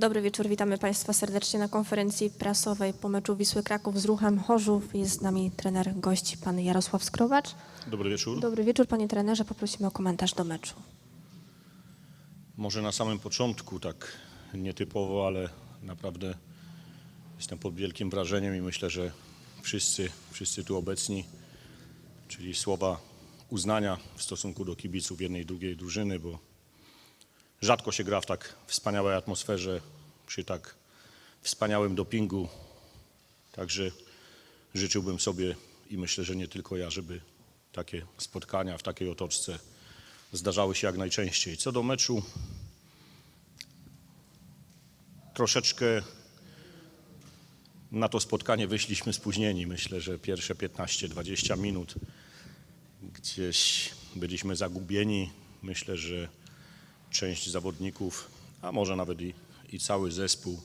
Dobry wieczór, witamy Państwa serdecznie na konferencji prasowej po meczu Wisły Kraków z Ruchem Chorzów. Jest z nami trener gości, pan Jarosław Skrowacz. Dobry wieczór. Dobry wieczór, panie trenerze, poprosimy o komentarz do meczu. Może na samym początku tak nietypowo, ale naprawdę jestem pod wielkim wrażeniem i myślę, że wszyscy, wszyscy tu obecni, czyli słowa uznania w stosunku do kibiców jednej i drugiej drużyny, bo rzadko się gra w tak wspaniałej atmosferze, przy tak wspaniałym dopingu. Także życzyłbym sobie i myślę, że nie tylko ja, żeby takie spotkania w takiej otoczce zdarzały się jak najczęściej. Co do meczu, troszeczkę na to spotkanie wyszliśmy spóźnieni. Myślę, że pierwsze 15-20 minut gdzieś byliśmy zagubieni. Myślę, że część zawodników, a może nawet i, i cały zespół,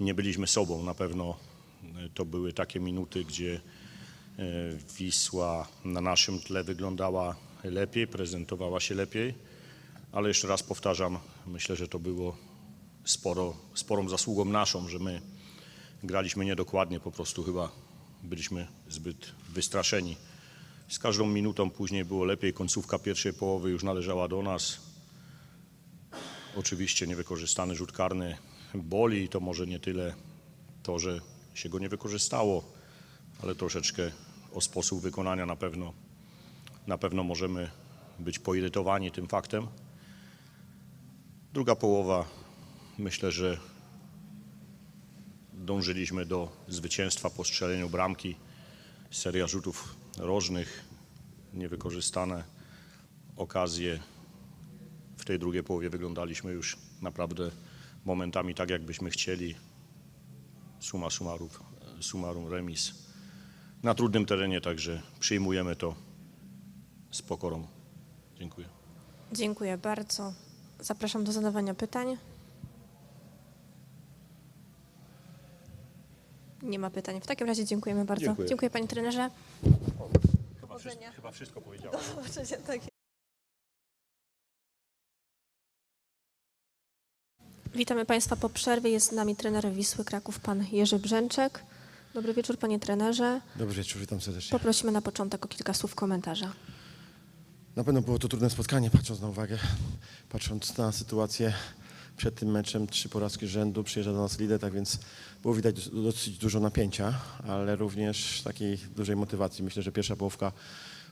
nie byliśmy sobą. Na pewno e, to były takie minuty, gdzie e, Wisła na naszym tle wyglądała lepiej, prezentowała się lepiej, ale jeszcze raz powtarzam, myślę, że to było sporo, sporą zasługą naszą, że my graliśmy niedokładnie, po prostu chyba byliśmy zbyt wystraszeni. Z każdą minutą później było lepiej, końcówka pierwszej połowy już należała do nas. Oczywiście niewykorzystany rzut karny boli, to może nie tyle to, że się go nie wykorzystało, ale troszeczkę o sposób wykonania na pewno, na pewno możemy być poirytowani tym faktem. Druga połowa, myślę, że dążyliśmy do zwycięstwa po strzeleniu bramki. Seria rzutów rożnych, niewykorzystane okazje. W tej drugiej połowie wyglądaliśmy już naprawdę momentami tak, jakbyśmy chcieli. Suma summarum, summarum remis na trudnym terenie, także przyjmujemy to z pokorą. Dziękuję. Dziękuję bardzo. Zapraszam do zadawania pytań. Nie ma pytań. W takim razie dziękujemy bardzo. Dziękuję. Dziękuję panie trenerze. Chyba wszystko, chyba wszystko powiedziałem. Witamy Państwa po przerwie. Jest z nami trener Wisły Kraków, pan Jerzy Brzęczek. Dobry wieczór, panie trenerze. Dobry wieczór, witam serdecznie. Poprosimy na początek o kilka słów komentarza. Na pewno było to trudne spotkanie, patrząc na uwagę, patrząc na sytuację przed tym meczem, trzy porażki rzędu, przyjeżdża do nas lider, tak więc było widać dos- dosyć dużo napięcia, ale również takiej dużej motywacji. Myślę, że pierwsza połówka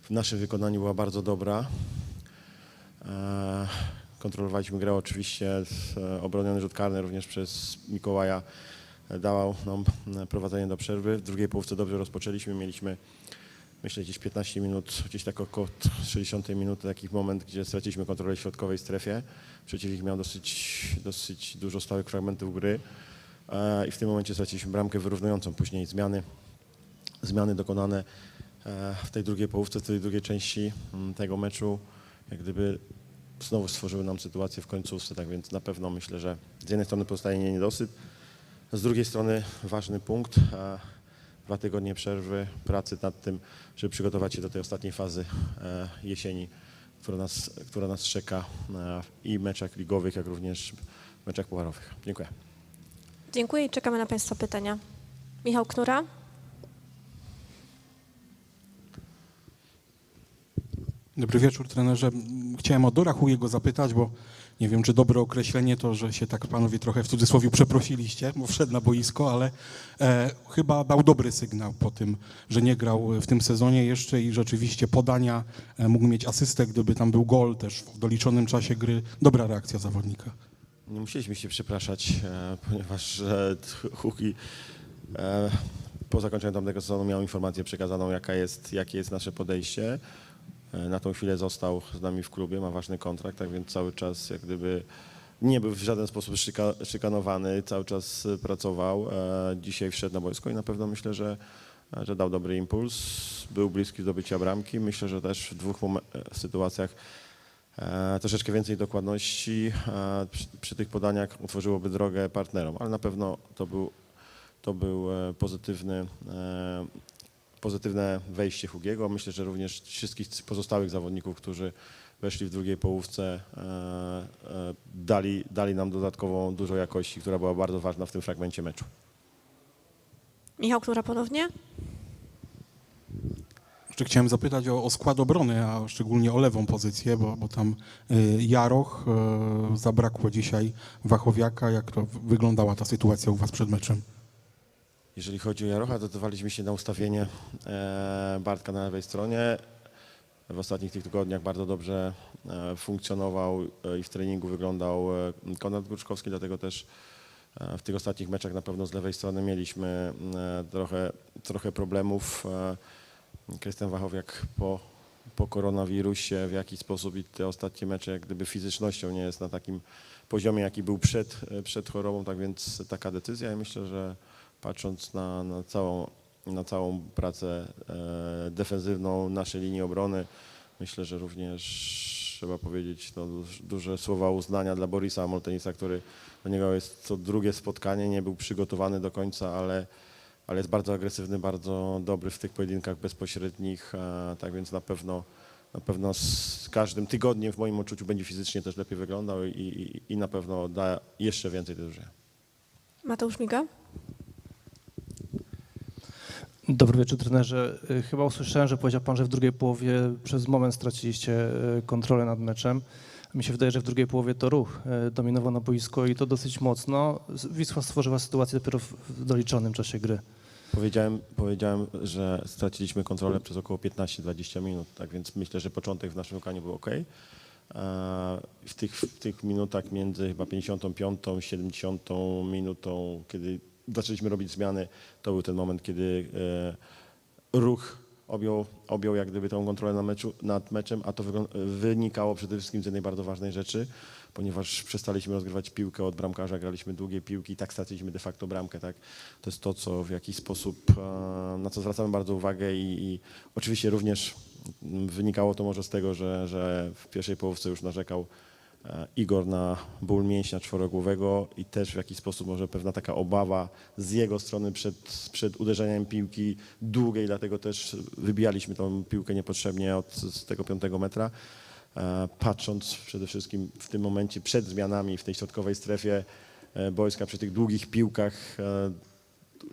w naszym wykonaniu była bardzo dobra. Kontrolowaliśmy grę oczywiście, e, obroniony rzut karny również przez Mikołaja e, dawał nam e, prowadzenie do przerwy. W drugiej połówce dobrze rozpoczęliśmy, mieliśmy myślę gdzieś 15 minut, gdzieś tak około 60 minuty, taki moment, gdzie straciliśmy kontrolę środkowej strefie. Przeciwnik miał dosyć, dosyć dużo stałych fragmentów gry i w tym momencie straciliśmy bramkę wyrównującą. Później zmiany, zmiany dokonane w tej drugiej połówce, w tej drugiej części mm, tego meczu, jak gdyby znowu stworzyły nam sytuację w końcówce, tak więc na pewno myślę, że z jednej strony pozostaje nie niedosyt, z drugiej strony ważny punkt, dwa tygodnie przerwy, pracy nad tym, żeby przygotować się do tej ostatniej fazy e, jesieni, która nas, która nas czeka e, i meczach ligowych, jak również meczach pucharowych. Dziękuję. Dziękuję i czekamy na Państwa pytania. Michał Knura. Dobry wieczór, trenerze. Chciałem o Dora Hujego zapytać, bo nie wiem, czy dobre określenie to, że się tak panowie trochę w cudzysłowie przeprosiliście, bo wszedł na boisko, ale e, chyba dał dobry sygnał po tym, że nie grał w tym sezonie jeszcze i rzeczywiście podania e, mógł mieć asystę, gdyby tam był gol też w doliczonym czasie gry. Dobra reakcja zawodnika. Nie musieliśmy się przepraszać, e, ponieważ e, Huki e, po zakończeniu tamtego sezonu miał informację przekazaną, jaka jest, jakie jest nasze podejście. E, na tą chwilę został z nami w klubie, ma ważny kontrakt, tak więc cały czas jak gdyby nie był w żaden sposób szyka, szykanowany, cały czas e, pracował. E, dzisiaj wszedł na boisko i na pewno myślę, że, że dał dobry impuls. Był bliski zdobycia bramki. Myślę, że też w dwóch sytuacjach troszeczkę więcej dokładności przy, przy tych podaniach utworzyłoby drogę partnerom, ale na pewno to był, to był pozytywny, pozytywne wejście Hugiego. Myślę, że również wszystkich pozostałych zawodników, którzy weszli w drugiej połówce, e, e, dali, dali nam dodatkową dużo jakości, która była bardzo ważna w tym fragmencie meczu. Michał Knura ponownie. Jeszcze chciałem zapytać o, o skład obrony, a szczególnie o lewą pozycję, bo, bo tam y, Jaroch, y, zabrakło dzisiaj Wachowiaka. Jak to wyglądała ta sytuacja u was przed meczem? Jeżeli chodzi o Jarocha, to dawaliśmy się na ustawienie e, Bartka na lewej stronie. W ostatnich tych tygodniach bardzo dobrze e, funkcjonował e, i w treningu wyglądał Konrad Gruczkowski, dlatego też w tych ostatnich meczach na pewno z lewej strony mieliśmy trochę, trochę problemów. Krystian Wachowiak po, po koronawirusie w jakiś sposób i te ostatnie mecze jak gdyby fizycznością nie jest na takim poziomie, jaki był przed, przed chorobą, tak więc taka decyzja i myślę, że patrząc na, na, całą, na całą pracę e, defensywną naszej linii obrony, myślę, że również trzeba powiedzieć no, duż- duże słowa uznania dla Borisa Moltenisa, który do niego jest co drugie spotkanie, nie był przygotowany do końca, ale, ale jest bardzo agresywny, bardzo dobry w tych pojedynkach bezpośrednich, tak więc na pewno na pewno z każdym tygodniem w moim odczuciu będzie fizycznie też lepiej wyglądał i, i, i na pewno da jeszcze więcej drużynie. Mateusz Miga. Dobry wieczór trenerze. Y, Chyba usłyszałem, że powiedział pan, że w drugiej połowie przez moment straciliście y, kontrolę nad meczem. Mi się wydaje, że w drugiej połowie to ruch y, dominował na boisko i to dosyć mocno. Wisła stworzyła sytuację dopiero w doliczonym czasie gry. Powiedziałem, powiedziałem, że straciliśmy kontrolę przez około 15-20 minut, tak więc myślę, że początek w naszym wykonaniu był ok. W tych, w tych minutach między chyba 55 i 70 minutą, kiedy zaczęliśmy robić zmiany, to był ten moment, kiedy e, ruch objął, objął jak gdyby tą kontrolę na meczu, nad meczem, a to wynikało przede wszystkim z jednej bardzo ważnej rzeczy, ponieważ przestaliśmy rozgrywać piłkę od bramkarza, graliśmy długie piłki i tak straciliśmy de facto bramkę. Tak? To jest to, co w jakiś sposób, e, na co zwracamy bardzo uwagę i, i oczywiście również wynikało to może z tego, że, że w pierwszej połówce już narzekał Igor na ból mięśnia czworogłowego i też w jakiś sposób może pewna taka obawa z jego strony przed, przed uderzeniem piłki długiej, dlatego też wybijaliśmy tą piłkę niepotrzebnie od z tego piątego metra. E, Patrząc przede wszystkim w tym momencie przed zmianami w tej środkowej strefie e, boiska, przy tych długich piłkach e,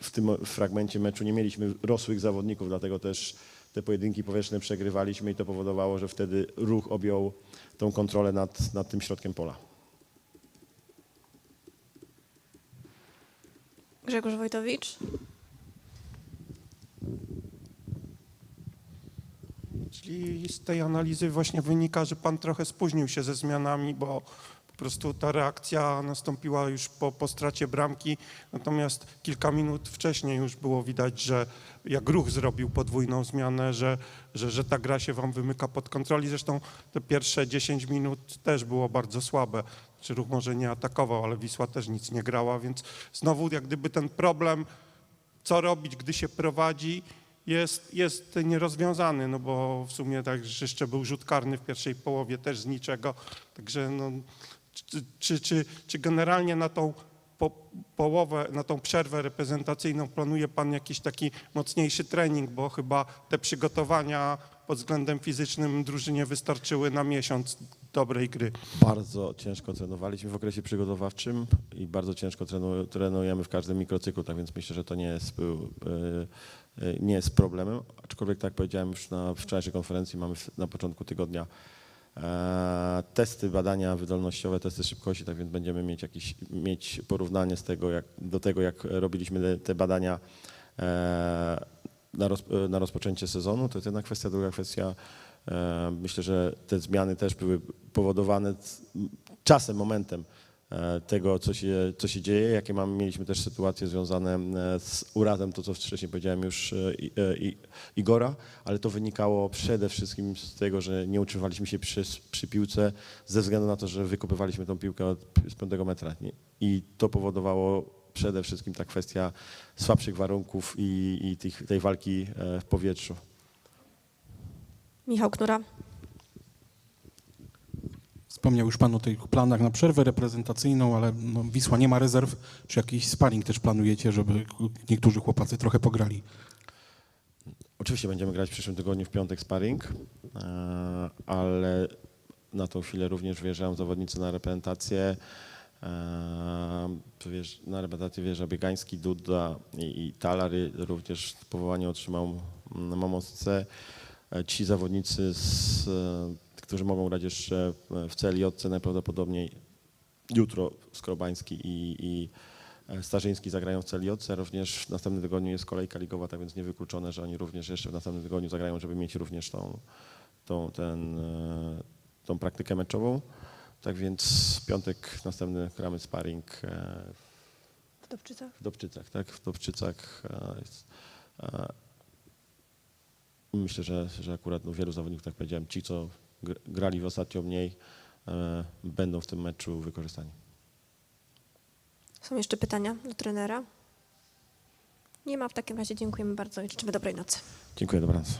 w tym fragmencie meczu nie mieliśmy rosłych zawodników, dlatego też te pojedynki powierzchne przegrywaliśmy i to powodowało, że wtedy ruch objął tą kontrolę nad, nad tym środkiem pola. Grzegorz Wojtowicz. Czyli z tej analizy właśnie wynika, że pan trochę spóźnił się ze zmianami, bo prostu ta reakcja nastąpiła już po, po stracie bramki, natomiast kilka minut wcześniej już było widać, że jak ruch zrobił podwójną zmianę, że, że, że ta gra się wam wymyka pod kontroli. Zresztą te pierwsze 10 minut też było bardzo słabe. Czy ruch może nie atakował, ale Wisła też nic nie grała, więc znowu jak gdyby ten problem co robić, gdy się prowadzi, jest, jest nierozwiązany, no bo w sumie tak, że jeszcze był rzut karny w pierwszej połowie też z niczego. Także no, czy, czy, czy, czy generalnie na tą po, połowę, na tą przerwę reprezentacyjną planuje pan jakiś taki mocniejszy trening, bo chyba te przygotowania pod względem fizycznym drużynie wystarczyły na miesiąc dobrej gry. Bardzo ciężko trenowaliśmy w okresie przygotowawczym i bardzo ciężko trenu, trenujemy w każdym mikrocyklu, tak więc myślę, że to nie jest, e, e, nie jest problemem. Aczkolwiek, tak powiedziałem już na wczorajszej konferencji, mamy na początku tygodnia testy, badania wydolnościowe, testy szybkości, tak więc będziemy mieć jakieś mieć porównanie z tego, jak, do tego, jak robiliśmy te, badania e, na, roz, na rozpoczęcie sezonu. To jest jedna kwestia, druga kwestia. e, Myślę, że te zmiany też były powodowane czasem, momentem e, tego, co się, co się dzieje, jakie mamy, mieliśmy też sytuacje związane e, z urazem, to co wcześniej powiedziałem już e, i- e, i- Igora, ale to wynikało przede wszystkim z tego, że nie utrzymywaliśmy się przy, przy piłce ze względu na to, że wykopywaliśmy tą piłkę od, z piątego metra i to powodowało przede wszystkim ta kwestia słabszych warunków i, i tych, tej walki e, w powietrzu. Michał Knura. Wspomniał już Pan o tych planach na przerwę reprezentacyjną, ale no, Wisła nie ma rezerw. Czy jakiś sparring też planujecie, żeby niektórzy chłopacy trochę pograli? Oczywiście będziemy grać w przyszłym tygodniu w piątek sparring, e, ale na tą chwilę również wyjeżdżają zawodnicy na reprezentację. E, Na reprezentację wjeżdża Biegański, Duda i, i Talar. I Również powołanie otrzymał mm, Momosce. E, Ci zawodnicy, z, którzy mogą grać jeszcze w CLJ najprawdopodobniej jutro Skrobański i, i e, Starzyński zagrają w CLJ. Również w następnym tygodniu jest kolejka ligowa, tak więc niewykluczone, że oni również jeszcze w następnym tygodniu zagrają, żeby mieć również tą, tą, ten, e, tą praktykę meczową. Tak więc w piątek następny gramy sparring e, W Dobczycach? w Dobczycach, tak? W Dobczycach. e, e, Myślę, że, że akurat no, wielu zawodników, tak powiedziałem, ci, co grali w ostatnio mniej, e, będą w tym meczu wykorzystani. Są jeszcze pytania do trenera? Nie ma, w takim razie dziękujemy bardzo i życzymy dobrej nocy. Dziękuję, dobranoc.